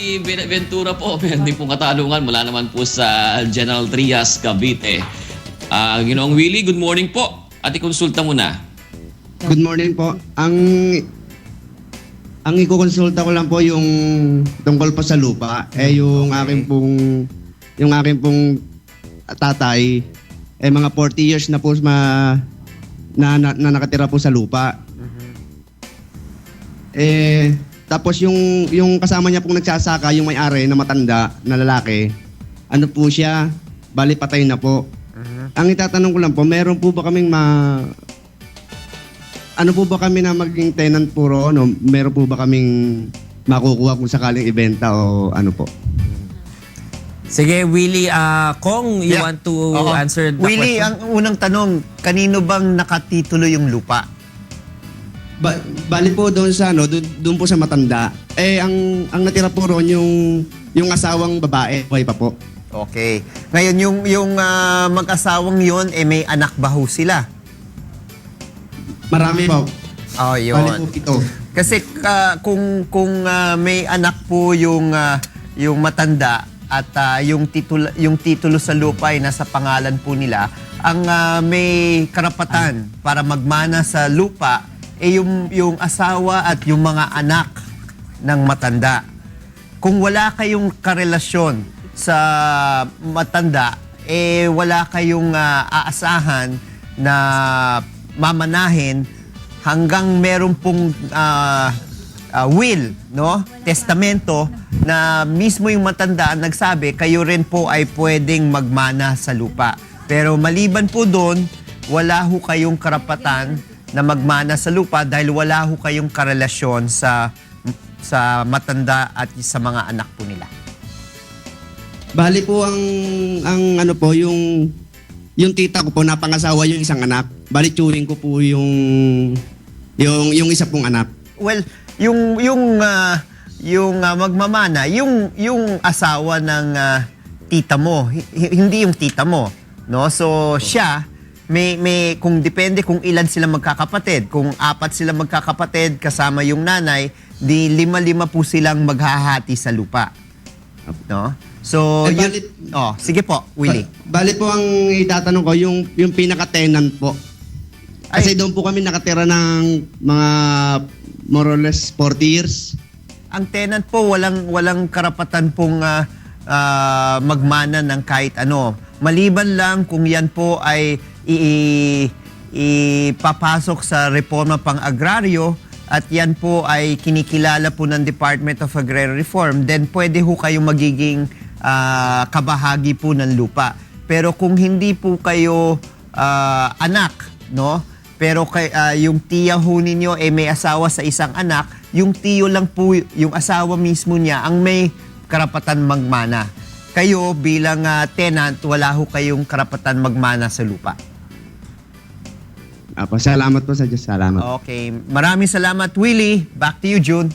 Si Ventura po, meron din pong katanungan mula naman po sa General Trias, Cavite. Ah, Ginoong Willie, good morning po. At ikonsulta mo na. Good morning po. Ang ang ikukonsulta ko lang po yung tungkol po sa lupa. Eh yung aking pong yung aking pong tatay eh mga 40 years na po ma, na, na, na nakatira po sa lupa. Eh tapos yung yung kasama niya pong nagsasaka, yung may-ari na matanda na lalaki, ano po siya, bali patay na po. Ang itatanong ko lang po, meron po ba kaming ma ano po ba kami na maging tenant puro ano, meron po ba kaming makukuha kung sakaling ibenta o ano po? Sige, Willie, ah Kong, you Yeah. want to Oo. answer the Willie, question? ang unang tanong, kanino bang nakatitulo yung lupa? Ba, bali po doon sa ano, doon, doon po sa matanda. Eh ang ang natira po roon yung yung asawang babae, buhay pa po. Okay. Ngayon, yung, yung ah, mag-asawang yon eh may anak ba ho sila? Marami po. Oh, Bali po yun. ito. Kasi ah, kung kung ah, may anak po yung ah, yung matanda at ah, yung titulo yung titulo sa lupa ay nasa pangalan po nila, ang ah, may karapatan para magmana sa lupa ay yung yung asawa at yung mga anak ng matanda. Kung wala kayong karelasyon sa matanda, eh wala kayong ah, aasahan na mamanahin hanggang meron pong ah, ah, will, no? Testamento na mismo yung matanda nagsabi, kayo rin po ay pwedeng magmana sa lupa. Pero maliban po doon, wala ho kayong karapatan na magmana sa lupa dahil wala ho kayong karelasyon sa sa matanda at sa mga anak po nila. Bali po ang ang ano po yung yung tita ko po napangasawa yung isang anak. Bali turing ko po yung yung yung isa pong anak. Well, yung yung ah, yung ah, magmamana, yung yung asawa ng ah, tita mo, hi- hindi yung tita mo, no? So siya may may kung depende kung ilan sila magkakapatid. Kung apat sila magkakapatid kasama yung nanay, di lima-lima po silang maghahati sa lupa. No? So, Eh, yun- balit- oh, sige po, Willie. Ba- bali po ang itatanong ko yung yung pinaka-tenant po. Kasi Ay. doon po kami nakatira ng mga more or less 40 years. ang tenant po walang walang karapatan pong ah, ah, magmana ng kahit ano. Maliban lang kung yan po ay i- ipapasok sa reforma pang-agraryo at yan po ay kinikilala po ng Department of Agrarian Reform, then pwede ho kayong magiging ah, kabahagi po ng lupa. Pero kung hindi po kayo ah, anak, no? Pero kay, ah, yung tiya ho ninyo eh may asawa sa isang anak, yung tiyo lang po, yung asawa mismo niya ang may karapatan magmana. Kayo bilang ah, tenant, wala ho kayong karapatan magmana sa lupa. Apo, salamat po sa Diyos. Salamat. Okay, maraming salamat Willie. Back to you June.